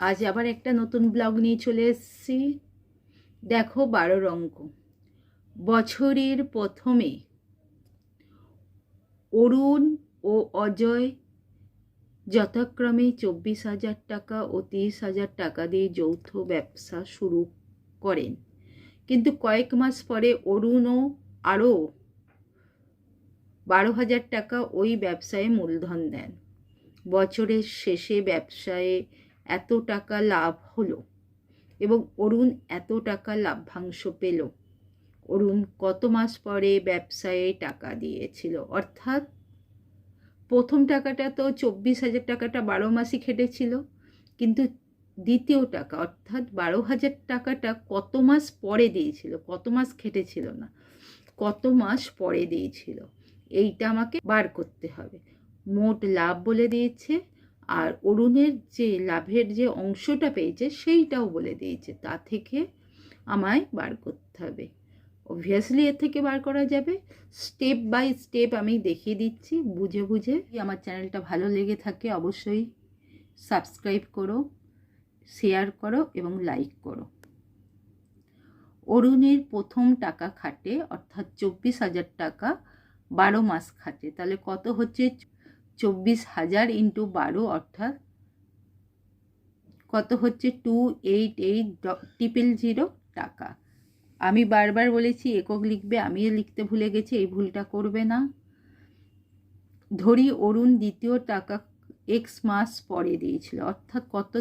আজ আবার একটা নতুন ব্লগ নিয়ে চলে এসেছি। দেখো বারোর অঙ্ক বছরের প্রথমে অরুণ ও অজয় যথাক্রমে চব্বিশ হাজার টাকা ও তিরিশ হাজার টাকা দিয়ে যৌথ ব্যবসা শুরু করেন। কিন্তু কয়েক মাস পরে অরুণও আরও বারো হাজার টাকা ওই ব্যবসায় মূলধন দেন। বছরের শেষে ব্যবসায়ে এত টাকা লাভ হলো এবং অরুণ এত টাকা লাভ্যাংশ পেল। অরুণ কত মাস পরে ব্যবসায়ে টাকা দিয়েছিল? অর্থাৎ প্রথম টাকাটা তো চব্বিশ হাজার টাকাটা বারো মাসই খেটেছিল, কিন্তু দ্বিতীয় টাকা, অর্থাৎ বারো হাজার টাকাটা কত মাস পরে দিয়েছিল? কত মাস খেটেছিল না? কত মাস পরে দিয়েছিল? এইটা আমাকে বার করতে হবে। মোট লাভ বলে দিয়েছে আর অরুণের যে লাভের যে অংশটা পেয়েছে সেইটাও বলে দিয়েছে। তা থেকে আমায় বার করতে হবে। অবভিয়াসলি এর থেকে বার করা যাবে। স্টেপ বাই স্টেপ আমি দেখিয়ে দিচ্ছি, বুঝে বুঝে। আমার চ্যানেলটা ভালো লেগে থাকে অবশ্যই সাবস্ক্রাইব করো শেয়ার করো এবং লাইক করো। অরুণের প্রথম টাকা খাটে অর্থাৎ চব্বিশ হাজার টাকা বারো মাস খাটে। তাহলে কত হচ্ছে? চব্বিশ হাজার ইন্টু বারো, অর্থাৎ কত হচ্ছে? Two eight eight triple zero টাকা। আমি বারবার বলেছি, একক লিখবে, আমিও লিখতে ভুলে গেছি, এই ভুলটা করবে না। ধরি অরুণ দ্বিতীয় টাকা এক্স মাস পরে দিয়েছিল, অর্থাৎ কত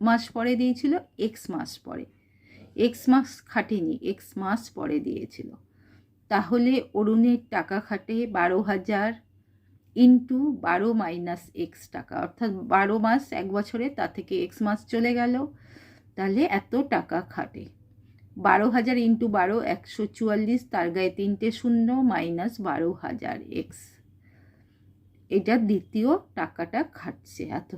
মাস পরে দিয়েছিল? এক্স মাস পরে। এক্স মাস খাটেনি এক্স মাস পরে দিয়েছিল। তাহলে অরুণের টাকা খাটে বারো হাজার ইন্টু বারো মাইনাস এক্স টাকা। অর্থাৎ বারো মাস এক বছরে তা থেকে এক্স মাস চলে গেল। তাহলে এত টাকা খাটে। বারো হাজার ইন্টু বারো একশো চুয়াল্লিশ, তার গায়ে তিনটে শূন্য মাইনাস বারো হাজার এক্স এটা দ্বিতীয় টাকাটা খাটছে। এত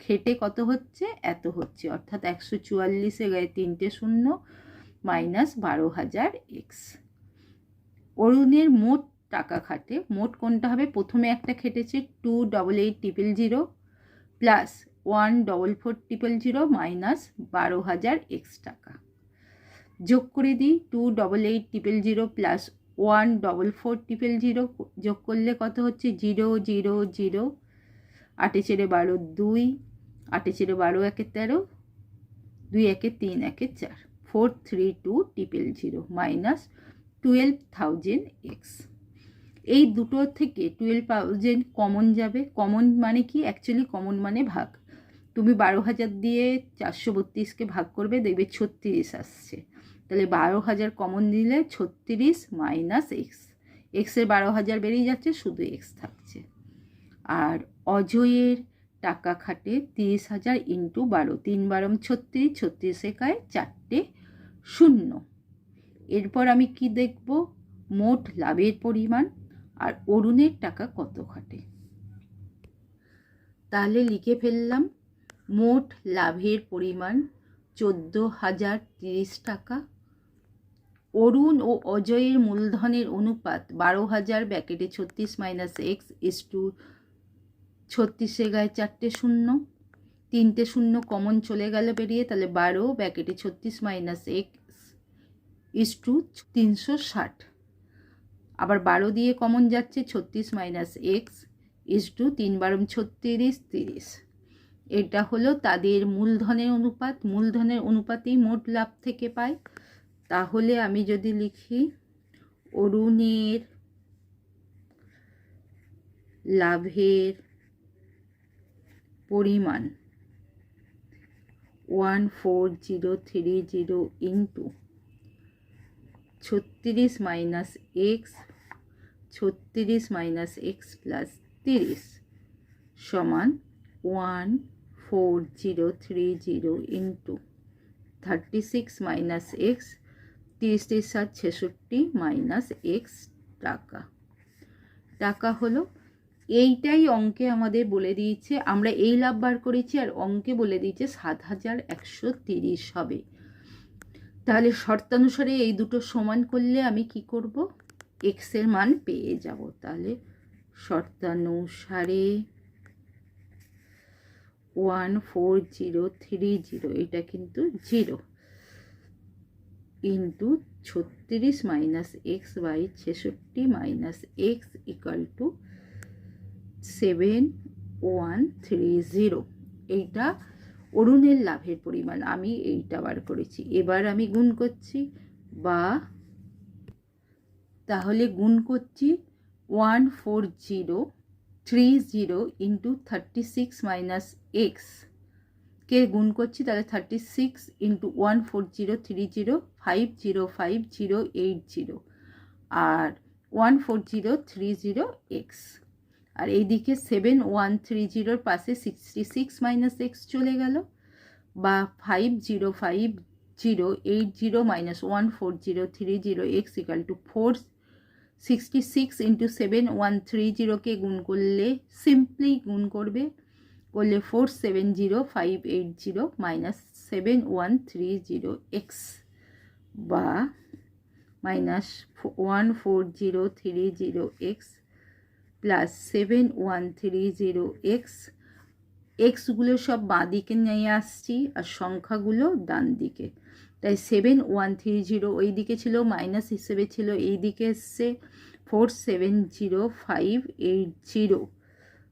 খেটে কত হচ্ছে? এত হচ্ছে। অর্থাৎ একশো চুয়াল্লিশে গায়ে তিনটে শূন্য মাইনাস বারো হাজার এক্স অরুণের মোট টাকা খাটে। মোট কোনটা হবে? প্রথমে একটা খেটেছে two double eight triple zero plus one double four triple zero minus বারো হাজার এক্স টাকা। যোগ করে দিই two double eight triple zero plus one double four triple zero যোগ করলে কত হচ্ছে? জিরো জিরো জিরো আটে চেড়ে বারো, দুই। আটে চেড়ে বারো, একে তেরো। দুই একে তিন, একে চার। Four three two triple zero minus twelve thousand X এই দুটো থেকে টুয়েলভ থাউজেন্ড কমন যাবে। কমন মানে কি? অ্যাকচুয়ালি কমন মানে ভাগ। তুমি বারো হাজার দিয়ে চারশো বত্রিশকে ভাগ করবে, দেখবে ছত্রিশ আসছে। তাহলে বারো হাজার কমন দিলে ছত্রিশ মাইনাস এক্স এক্সের বারো হাজার বেরিয়ে যাচ্ছে, শুধু এক্স থাকছে। আর অজয়ের টাকা খাটে তিরিশ হাজার ইন্টু বারো। তিন বারম ছত্রিশ ছত্রিশ একায় চারটে শূন্য। এরপর আমি কি দেখব? মোট লাভের পরিমাণ। আর অরুণের টাকা কত খাটে? তাহলে লিখে ফেললাম, মোট লাভের পরিমাণ চোদ্দ হাজার তিরিশ টাকা। অরুণ ও অজয়ের মূলধনের অনুপাত বারো হাজার ব্যাকেটে ছত্রিশ মাইনাস এক্স ইস টু ছত্রিশে গায়ে চারটে শূন্য। তিনটে শূন্য কমন চলে গেল বেরিয়ে, তাহলে বারো ব্যাকেটে ছত্রিশ মাইনাস এক্স ইস টু তিনশো ষাট। আবার বারো দিয়ে কমন যাচ্ছে ছত্রিশ মাইনাস এক্স ইস টু তিন বারম ছত্রিশ, তিরিশ। এটা হলো তাদের মূলধনের অনুপাত। মূলধনের অনুপাতেই মোট লাভ থেকে পায়। তাহলে আমি যদি লিখি, অরুণের লাভের পরিমাণ one four zero three zero into ছত্রিশ মাইনাস এক্স ছত্রিশ মাইনাস এক্স প্লাস তিরিশ সমান one four zero three zero into thirty six minus X তিরিশ তিরিশ সাত, ছেষট্টি মাইনাস এক্স টাকা। টাকা হলো এইটাই অঙ্কে আমাদের বলে দিয়েছে, আমরা এই লাভ বার করেছি আর অঙ্কে বলে দিয়েছে সাত হাজার একশো তিরিশ হবে। তাহলে শর্তানুসারে এই দুটো সমান করলে আমি কি করব? এক্সের মান পেয়ে যাব। তাহলে শর্তানুসারে one four zero three zero, এটা কিন্তু জিরো। ইন্টু ছত্রিশ মাইনাস এক্স বাই ছেষট্টি minus X equal two seven one three zero. এইটা অরুণের লাভের পরিমাণ, আমি এইটা বার করেছি। এবার আমি গুণ করছি বা তাহলে গুণ করছি one four zero three zero into thirty six minus X. কে গুণ করছি? তাহলে thirty six into one four zero three zero five zero five zero eight zero. আর one four zero three zero X. আর এইদিকে সেভেন ওয়ান থ্রি জিরোর পাশে sixty six minus x চলে গেল। বা five zero five zero eight zero minus one four zero three zero X equal two four sixty six into seven one three জিরোকে গুণ করলে simply গুণ করবে, করলে four seven zero five eight zero minus seven one three zero X বা minus one four zero three zero X plus seven one three zero X এক্সগুলো সব বাঁ দিকে নিয়ে আসছি আর সংখ্যাগুলো ডান দিকে তাই সেভেন ওয়ান থ্রি জিরো ওই দিকে ছিল মাইনাস হিসেবে ছিল, এই দিকে এসছে four seven zero five eight zero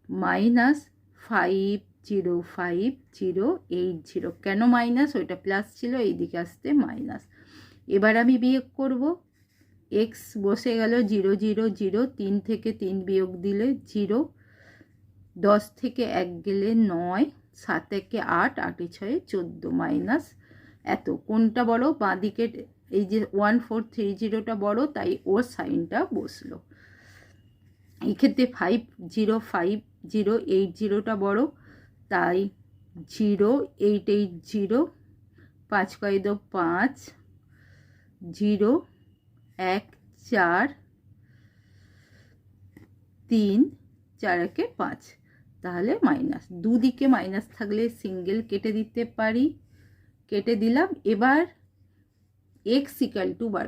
minus five zero five zero eight zero কেন মাইনাস ওইটা প্লাস ছিল, এই দিকে আসতে মাইনাস এবার আমি বিয়োগ করব। এক্স বসে গেল জিরো জিরো জিরো তিন থেকে তিন বিয়োগ দিলে জিরো দশ থেকে এক গেলে নয়, সাত থেকে আট, আটে ছয়ে, চোদ্দ মাইনাস এত, কোনটা বড় বাঁ দিকের এই যে ওয়ান ফোর থ্রি জিরোটা বড় তাই ওর সাইনটা বসল। এই ক্ষেত্রে five zero five zero eight জিরোটা বড়, তাই জিরো এইট এইট জিরো, পাঁচ কয়েদ পাঁচ, জিরো এক চার, তিন চার একে পাঁচ, তাহলে মাইনাস। দুদিকে মাইনাস থাকলে সিঙ্গেল কেটে দিতে পারি। কেটে দিলাম। এবার এক্স ইকাল টু বার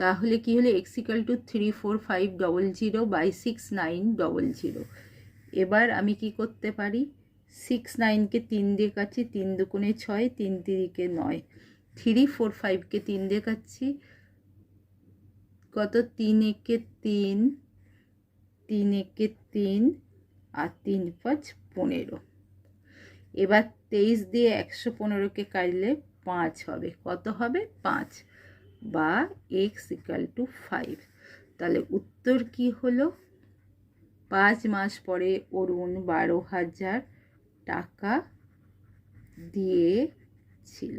তাহলে কি হলো? X equal two three four five double zero by six nine double zero এবার আমি কি করতে পারি? সিক্স নাইনকে তিন দিয়ে কাটছি। তিন দুগুণে ছয়, তিন তিরিকে নয়। থ্রি ফোর ফাইভকে তিন দিয়ে কাটছি। কত? তিন একে তিন তিন একে তিন, আর তিন পাঁচ পনেরো। এবার তেইশ দিয়ে একশো পনেরোকে কাটলে পাঁচ হবে। কত হবে? পাঁচ বা এক্স ইকাল টু ফাইভ তাহলে উত্তর কি হলো? পাঁচ মাস পরে অরুণ বারো হাজার টাকা দিয়েছিল।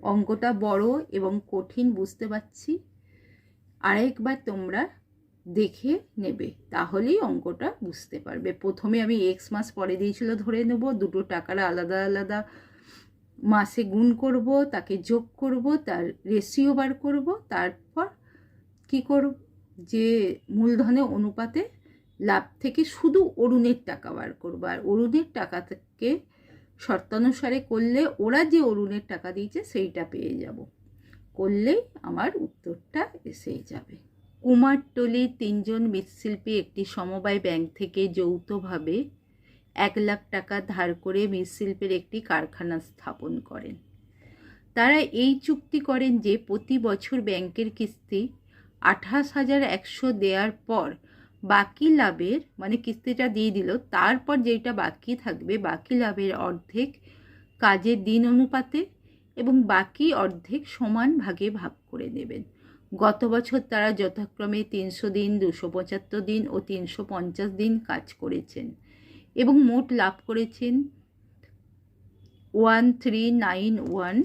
অঙ্কটা বড় এবং কঠিন, বুঝতে পারছি। আরেকবার তোমরা দেখে নেবে, তাহলেই অঙ্কটা বুঝতে পারবে। প্রথমে আমি এক্স মাস পরে দিয়েছিল ধরে নেব, দুটো টাকার আলাদা আলাদা মাসে গুণ করব, তাকে যোগ করব, তার রেশিও বার করব, তারপর কি করব? যে মূলধনে অনুপাতে লাভ থেকে শুধু অরুণের টাকা বার করব। আর অরুণের টাকা থেকে শর্তানুসারে করলে ওরা যে অরুণের টাকা দিয়েছে সেইটা পেয়ে যাব। করলেই আমার উত্তরটা এসেই যাবে। কুমারটলির তিনজন মৃৎশিল্পী একটি সমবায় ব্যাংক থেকে যৌথভাবে এক লাখ টাকা ধার করে মৃৎশিল্পের একটি কারখানা স্থাপন করেন। তারা এই চুক্তি করেন যে প্রতি বছর ব্যাংকের কিস্তি আঠাশ হাজার একশো দেওয়ার পর বাকি লাভের মানে কিস্তিটা দিয়ে দিল, তারপর যেটা বাকি থাকবে, বাকি লাভের অর্ধেক কাজের দিন অনুপাতে এবং বাকি অর্ধেক সমান ভাগে ভাগ করে নেবেন গত বছর তারা যথাক্রমে তিনশো দিন, দুশো পঁচাত্তর দিন ও তিনশো পঞ্চাশ দিন কাজ করেছেন এবং মোট লাভ করেছেন one three nine one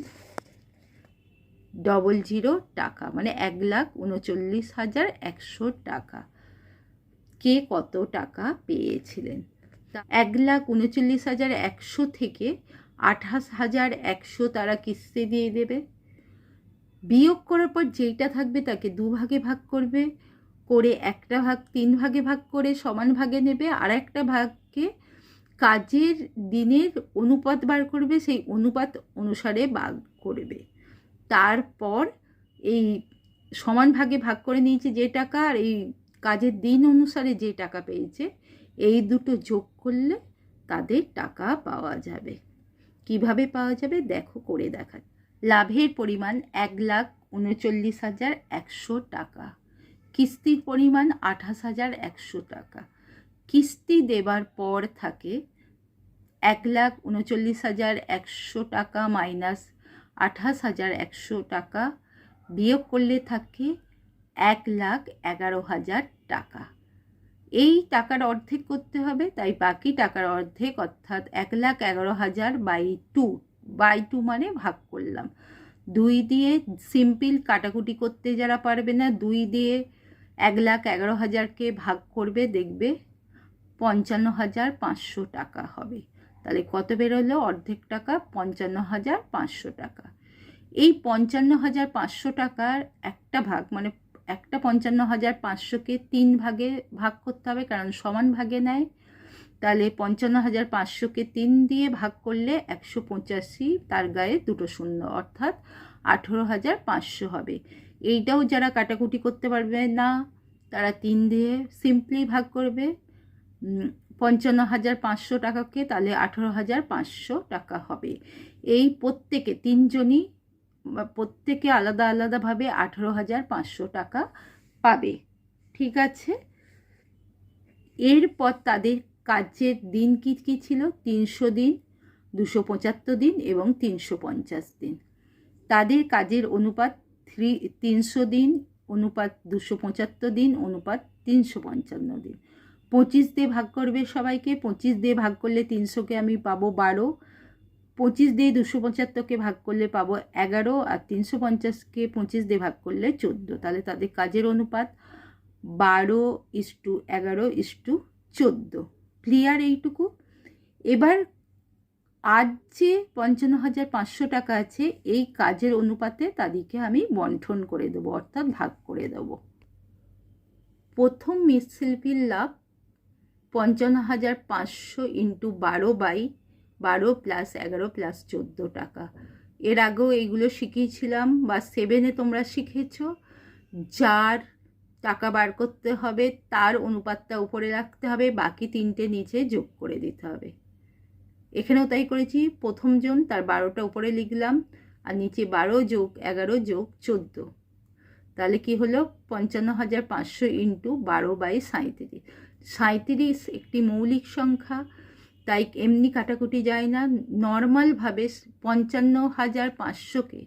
double zero টাকা মানে এক লাখ উনচল্লিশ হাজার একশো টাকা। কে কত টাকা পেয়েছিলেন? এক লাখ উনচল্লিশ হাজার একশো থেকে আঠাশ হাজার একশো তারা কিস্তি দিয়ে দেবে। বিয়োগ করার পর যেইটা থাকবে তাকে দু ভাগে করবে, করে একটা ভাগ, তিন ভাগে ভাগ করে সমান ভাগে নেবে, আর একটা ভাগকে কাজের দিনের অনুপাত বার করবে, সেই অনুপাত অনুসারে ভাগ করবে। তারপর এই সমান ভাগে ভাগ করে নিয়েছে যে টাকা, আর এই কাজের দিন অনুসারে যে টাকা পেয়েছে, এই দুটো যোগ করলে তাদের টাকা পাওয়া যাবে। কীভাবে পাওয়া যাবে? দেখো, করে দেখা লাভের পরিমাণ এক লাখ উনচল্লিশ হাজার একশো টাকা। কিস্তির পরিমাণ আঠাশ হাজার একশো টাকা। কিস্তি দেবার পর থাকে এক লাখ উনচল্লিশ হাজার একশো টাকা মাইনাস আঠাশ হাজার একশো টাকা, বিয়োগ করলে থাকে এক লাখ এগারো হাজার টাকা। এই টাকার অর্ধেক করতে হবে, তাই বাকি টাকার অর্ধেক অর্থাৎ এক লাখ এগারো হাজার বাই টু বাই টু মানে ভাগ করলাম। দুই দিয়ে সিম্পল কাটাকুটি করতে যারা পারবে না, দুই দিয়ে এক লাখ এগারো হাজারকে ভাগ করবে, দেখবে পঞ্চান্ন হাজার পাঁচশো টাকা হবে। তাহলে কত বেরোলো? অর্ধেক টাকা, পঞ্চান্ন হাজার পাঁচশো টাকা। এই পঞ্চান্ন হাজার পাঁচশো টাকার একটা ভাগ মানে একটা পঞ্চান্ন হাজার পাঁচশোকে তিন ভাগে ভাগ করতে হবে, কারণ সমান ভাগে নেয়। তাহলে পঞ্চান্ন হাজার পাঁচশোকে তিন দিয়ে ভাগ করলে একশো পঁচাশি, তার গায়ে দুটো শূন্য, অর্থাৎ আঠেরো হাজার পাঁচশো হবে। এইটাও যারা কাটাকুটি করতে পারবে না, তারা তিন দিয়ে সিম্পলি ভাগ করবে। পঞ্চান্ন হাজার পাঁচশো টাকাকে তাহলে আঠেরো হাজার পাঁচশো টাকা হবে। এই প্রত্যেকে, তিনজনই প্রত্যেকে আলাদা আলাদাভাবে আঠেরো হাজার পাঁচশো টাকা পাবে। ঠিক আছে? এরপর তাদের কাজের দিন কী কী ছিল? তিনশো দিন, দুশো পঁচাত্তর দিন এবং তিনশো পঞ্চাশ দিন। তাদের কাজের অনুপাত থ্রি, তিনশো দিন, অনুপাত দুশো পঁচাত্তর দিন, অনুপাত তিনশো পঞ্চান্ন দিন। পঁচিশ দিয়ে ভাগ করবে সবাইকে। পঁচিশ দিয়ে ভাগ করলে তিনশোকে আমি পাবো বারো। পঁচিশ দিয়ে দুশো পঁচাত্তরকে ভাগ করলে পাবো এগারো। আর তিনশো পঞ্চাশকে পঁচিশ দিয়ে ভাগ করলে চোদ্দ। তাহলে তাদের কাজের অনুপাত বারো ইস টু এগারো ইস টু চোদ্দ। ক্লিয়ার এইটুকু। এবার আজ যে পঞ্চান্ন হাজার পাঁচশো টাকা আছে, এই কাজের অনুপাতে তাদেরকে আমি বন্টন করে দেবো, অর্থাৎ ভাগ করে দেব। প্রথম মৃৎশিল্পীর লাভ পঞ্চান্ন হাজার পাঁচশো ইন্টু বারো বাই বারো প্লাস এগারো প্লাস চোদ্দ টাকা। এর আগেও এইগুলো শিখিয়েছিলাম বা সেভেনে তোমরা শিখেছ। যার টাকা বার করতে হবে, তার অনুপাতটা উপরে রাখতে হবে, বাকি তিনটে নিচে যোগ করে দিতে হবে। এখানেও তাই করেছি প্রথমজন তার বারোটা উপরে লিখলাম, আর নিচে বারো যোগ এগারো যোগ চোদ্দ। তাহলে কি হলো? পঞ্চান্ন হাজার পাঁচশো ইন্টু বারো বাই সাঁত্রিশ সাঁত্রিশ একটি মৌলিক সংখ্যা, তাই এমনি কাটাকুটি যায় না। নর্মালভাবে পঞ্চান্ন হাজার পাঁচশোকে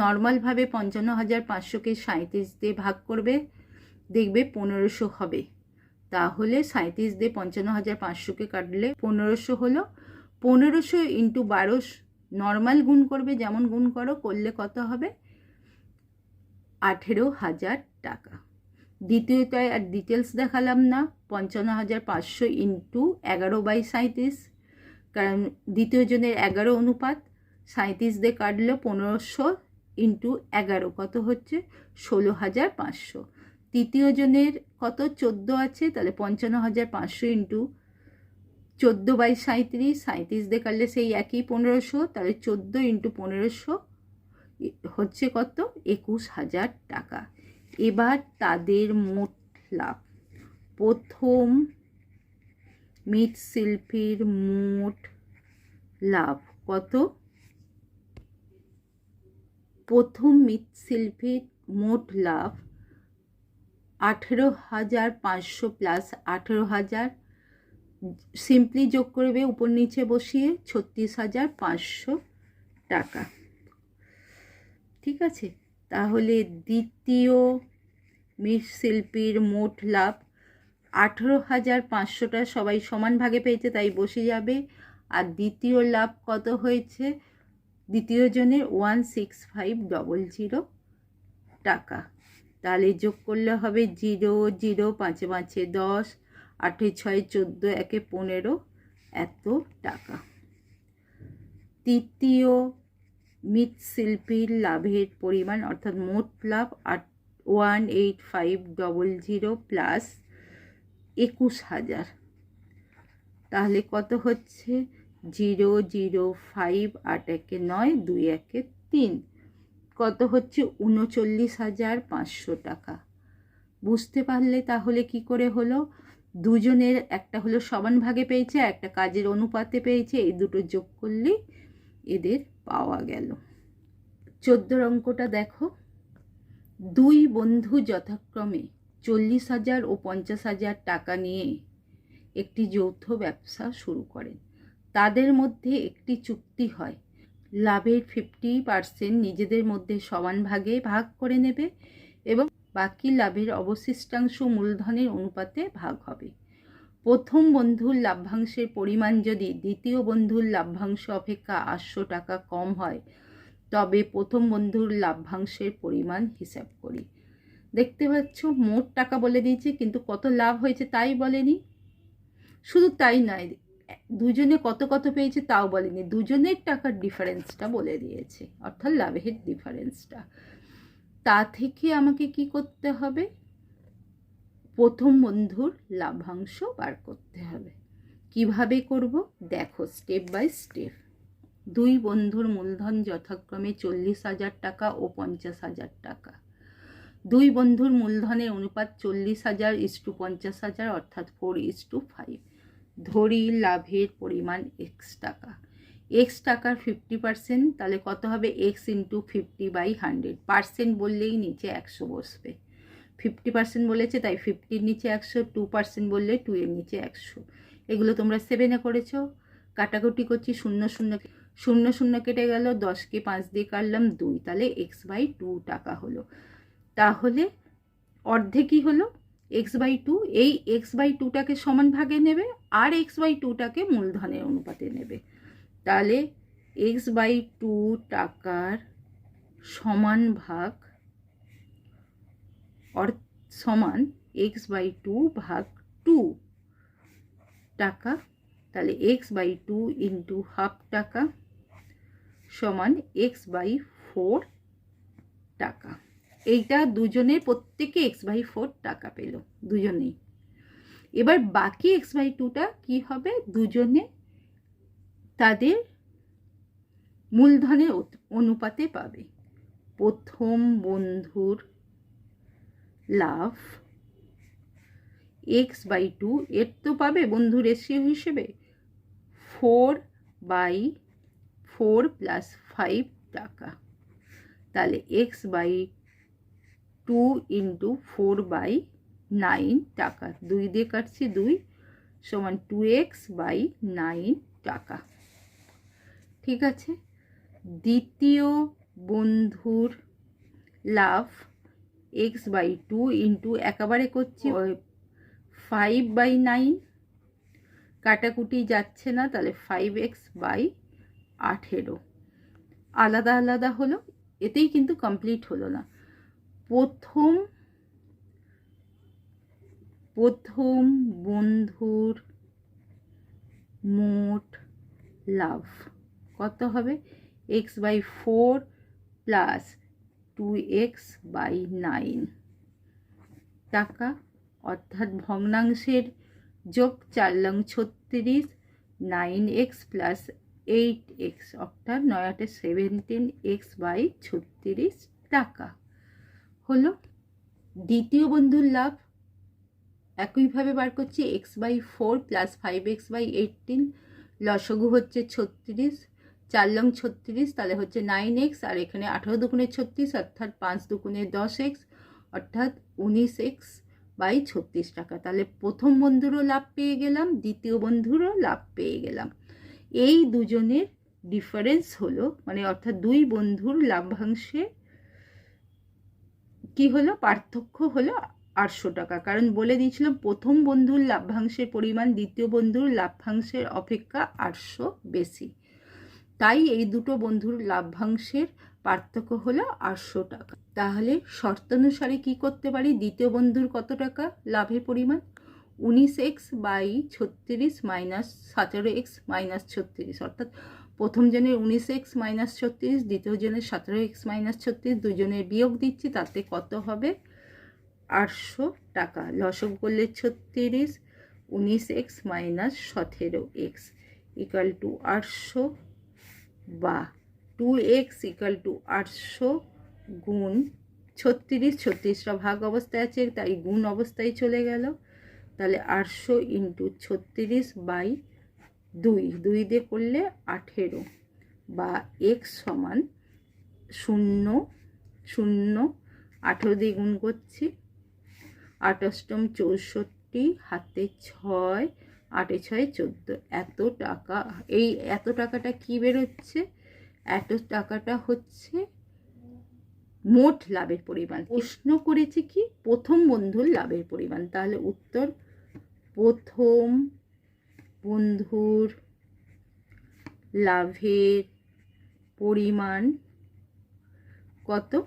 নর্মালভাবে পঞ্চান্ন হাজার পাঁচশোকে সাঁত্রিশ দিয়ে ভাগ করবে, দেখবে পনেরোশো হবে। তাহলে সাঁত্রিশ দিয়ে পঞ্চান্ন হাজার পাঁচশোকে কাটলে পনেরোশো হলো। পনেরোশো ইন্টু বারো নর্মাল গুণ করবে, যেমন গুণ করো, করলে কত হবে? আঠেরো হাজার টাকা। দ্বিতীয়টায় আর ডিটেলস দেখালাম না, পঞ্চান্ন হাজার পাঁচশো ইন্টু এগারো বাই সাঁত্রিশ কারণ দ্বিতীয় জনের এগারো অনুপাত সাঁত্রিশ দিয়ে কাটলো পনেরোশো ইন্টু এগারো, কত হচ্ছে? ষোলো হাজার পাঁচশো। তৃতীয় জনের কত? চোদ্দ আছে, তাহলে পঞ্চান্ন হাজার পাঁচশো ইন্টু চোদ্দ বাই সাঁত্রিশ সাঁত্রিশ কাটলে সেই একই পনেরোশো, তাহলে চোদ্দ ইন্টু পনেরোশো হচ্ছে কত? একুশ হাজার টাকা। এবার তাদের মোট লাভ। প্রথম মৃৎশিল্পীর মোট লাভ কত? প্রথম মৃৎশিল্পীর মোট লাভ আঠেরো হাজার পাঁচশো প্লাস আঠেরো হাজার। সিম্পলি যোগ করবে উপর নিচে বসিয়ে ছত্রিশ হাজার পাঁচশো টাকা। ঠিক আছে? তাহলে দ্বিতীয় মৃৎশিল্পীর মোট লাভ আঠেরো হাজার পাঁচশোটা সবাই সমান ভাগে পেয়েছে, তাই বসে যাবে। আর দ্বিতীয় লাভ কত হয়েছে? দ্বিতীয় জনের one six five double zero টাকা। তাহলে যোগ করলে হবে জিরো জিরো পাঁচে পাঁচে দশ, আটে ছয় চোদ্দ, একে পনেরো, এত টাকা। তৃতীয় মৃৎশিল্পীর লাভের পরিমাণ, অর্থাৎ মোট লাভ আট, one eight five double zero plus একুশ হাজার। তাহলে কত হচ্ছে? জিরো জিরো ফাইভ আট একে নয়, দুই একে তিন। কত হচ্ছে? উনচল্লিশ হাজার পাঁচশো টাকা। বুঝতে পারলে তাহলে কি করে হলো? দুজনের একটা হলো সমান ভাগে পেয়েছে, একটা কাজের অনুপাতে পেয়েছে, এই দুটো যোগ করলে এদের পাওয়া গেল। চোদ্দোর অঙ্কটা দেখো। দুই বন্ধু যথাক্রমে চল্লিশ হাজার ও পঞ্চাশ হাজার টাকা নিয়ে একটি যৌথ ব্যবসা শুরু করেন। তাদের মধ্যে একটি চুক্তি হয়। লাভের ফিফটি পার্সেন্ট নিজেদের মধ্যে সমান ভাগে ভাগ করে নেবে এবং বাকি লাভের অবশিষ্টাংশ মূলধনের অনুপাতে ভাগ হবে। প্রথম বন্ধুর লাভ্যাংশের পরিমাণ যদি দ্বিতীয় বন্ধুর লাভ্যাংশ অপেক্ষা আটশো টাকা কম হয়, তবে প্রথম বন্ধুর লাভ্যাংশের পরিমাণ হিসাব করি। দেখতে পাচ্ছ, মোট টাকা বলে দিয়েছে, কিন্তু কত লাভ হয়েছে তাই বলেনি? শুধু তাই নয় দুজনে কত কত পেয়েছে তাও বলেনি। দুজনের টাকার ডিফারেন্সটা বলে দিয়েছে। অর্থাৎ লাভের ডিফারেন্সটা তা থেকে আমাকে কি করতে হবে? প্রথম বন্ধুর লাভাংশ বার করতে হবে। কীভাবে করব? দেখো স্টেপ বাই স্টেপ দুই বন্ধুর মূলধন যথাক্রমে চল্লিশ হাজার টাকা ও পঞ্চাশ হাজার টাকা। দুই বন্ধুর মূলধনের অনুপাত চল্লিশ হাজার ইস টু পঞ্চাশ হাজার, অর্থাৎ ফোর ইস টু ফাইভ ধরি লাভের পরিমাণ এক্স টাকা। এক্স টাকার ফিফটি পার্সেন্ট তাহলে কত হবে? X into fifty by hundred percent বললেই নিচে একশো বসবে। ফিফটি পার্সেন্ট বলেছে, তাই ফিফটির নিচে একশো টু পার্সেন্ট বললে টু এর নিচে একশো। এগুলো তোমরা সেভেনে করেছ। কাটাকুটি করছি, শূন্য শূন্য শূন্য শূন্য কেটে গেল দশকে পাঁচ দিয়ে কাটলাম দুই। তাহলে এক্স বাই টু টাকা হলো। তাহলে অর্ধেকই হলো। এক্স বাই টু এই এক্স বাই টুটাকে সমান ভাগে নেবে আর এক্স বাই টুটাকে মূলধনের অনুপাতে নেবে। তাহলে এক্স বাই টু টাকার সমান ভাগ অর সমান এক্স বাই টু ভাগ টু টাকা, তাহলে X by two into half টাকা সমান এক্স বাই ফোর টাকা। এইটা দুজনের প্রত্যেকে এক্স বাই ফোর টাকা পেল, দুজনেই। এবার বাকি এক্স বাই টুটা কী হবে? দুজনে তাদের মূলধনের অনুপাতে পাবে। প্রথম বন্ধুর লাভ এক্স বাই টু এর তো পাবে বন্ধু রেশিও হিসেবে four by four plus five টাকা। তাহলে X by two into four by nine টাকা। দুই দিয়ে কাটছি দুই সমান টু এক্স বাই নাইন টাকা। ঠিক আছে? দ্বিতীয় বন্ধুর লাভ এক্স বাই টু ইন্টু একেবারে করছি ফাইভ বাই নাইন। কাটাকুটি যাচ্ছে না, তাহলে ফাইভ এক্স বাই আঠেরো। আলাদা আলাদা হলো, এতেই কিন্তু কমপ্লিট হলো না। প্রথম প্রথম বন্ধুর মোট লাভ কত হবে? X by four plus two X by nine টাকা। অর্থাৎ ভগ্নাংশের যোগ চার লং ছত্রিশ nine X plus eight X অর্থাৎ নয়াটে সেভেন্টিন এক্স বাই ছত্রিশ টাকা। হলো দ্বিতীয় বন্ধুর লাভ। একইভাবে বার করছি X by four plus five X by eighteen লসগু হচ্ছে ছত্রিশ, চার লং ছত্রিশ তাহলে হচ্ছে নাইন এক্স আর এখানে আঠারো দুগুণে ছত্রিশ অর্থাৎ পাঁচ দুগুণে দশ এক্স অর্থাৎ উনিশ এক্স বাই ছত্রিশ টাকা। তাহলে প্রথম বন্ধুরও লাভ পেয়ে গেলাম, দ্বিতীয় বন্ধুরও লাভ পেয়ে গেলাম। এই দুজনের ডিফারেন্স হলো মানে অর্থাৎ দুই বন্ধুর লাভ্যাংশে কি হলো? পার্থক্য হলো আটশো টাকা। কারণ বলে দিয়েছিলাম, প্রথম বন্ধুর লাভ্যাংশের পরিমাণ, দ্বিতীয় বন্ধুর লাভ্যাংশের অপেক্ষা আটশো বেশি। তাই এই দুটো বন্ধুর লাভ্যাংশের পার্থক্য হলো আটশো টাকা। তাহলে শর্তানুসারে কি করতে পারি? দ্বিতীয় বন্ধুর কত টাকা? লাভের পরিমাণ? উনিশ এক্স বাই ছত্রিশ মাইনাস সতেরো এক্স মাইনাস ছত্রিশ, অর্থাৎ প্রথম জনের উনিশ এক্স মাইনাস ছত্রিশ, দ্বিতীয় জনের সতেরো এক্স মাইনাস ছত্রিশ দুজনের বিয়োগ দিচ্ছি, তাতে কত হবে? আটশো টাকা। লসক করলে ছত্রিশ, উনিশ এক্স মাইনাস সতেরো এক্স ইকাল টু আটশো বা টু এক্স ইকাল টু আটশো গুণ ছত্রিশ, ছত্রিশটা ভাগ অবস্থায় আছে, তাই গুণ অবস্থায় চলে গেল। তাহলে আটশো ইন্টু ছত্রিশ বাই দুই দুই দিয়ে করলে আঠেরো বা এক্স সমান শূন্য শূন্য আঠেরো দিয়ে গুণ করছি। আঠাশটম চৌষট্টি হাতে ছয় আটে ছয় চোদ্দ। এত টাকা এই এত টাকাটা কি বেরোচ্ছে? এত টাকাটা হচ্ছে মোট লাভের পরিমাণ। প্রশ্ন করেছে কি? প্রথম বন্ধুর লাভের পরিমাণ। তাহলে উত্তর প্রথম বন্ধুর লাভের পরিমাণ কত?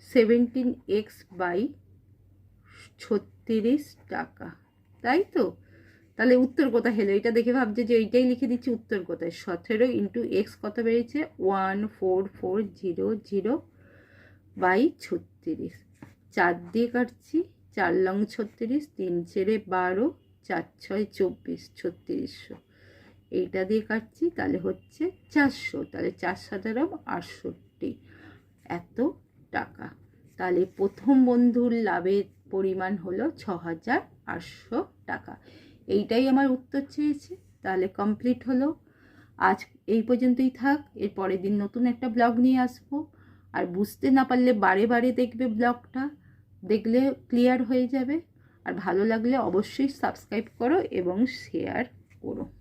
সেভেন্টিন এক্স বাই ছত্রিশ টাকা। তাই তো? তাহলে উত্তর কোথায় হলো? এটা দেখে ভাবছে যে এইটাই লিখে দিচ্ছি উত্তর কোথায়? সতেরো ইন্টু এক্স কত বেরিয়েছে one four four zero zero by ছত্রিশ। চার দিয়ে কাটছি। চার লং ছত্রিশ, তিন ছেড়ে বারো, চার ছয় চব্বিশ, ছত্রিশশো। এইটা দিয়ে কাটছি, তাহলে হচ্ছে চারশো, তাহলে চার সাতেরো আটষট্টি। এত টাকা। তাহলে প্রথম বন্ধুর লাভের পরিমাণ হলো ছ হাজার আটশো টাকা। এইটাই আমার উত্তর চেয়েছে। তাহলে কমপ্লিট হলো। আজ এই পর্যন্তই থাক। এর পরের দিন নতুন একটা ব্লগ নিয়ে আসব। আর বুঝতে না পারলে বারে বারে দেখবে ব্লগটা। দেখলে ক্লিয়ার হয়ে যাবে। আর ভালো লাগলে অবশ্যই সাবস্ক্রাইব করো এবং শেয়ার করো।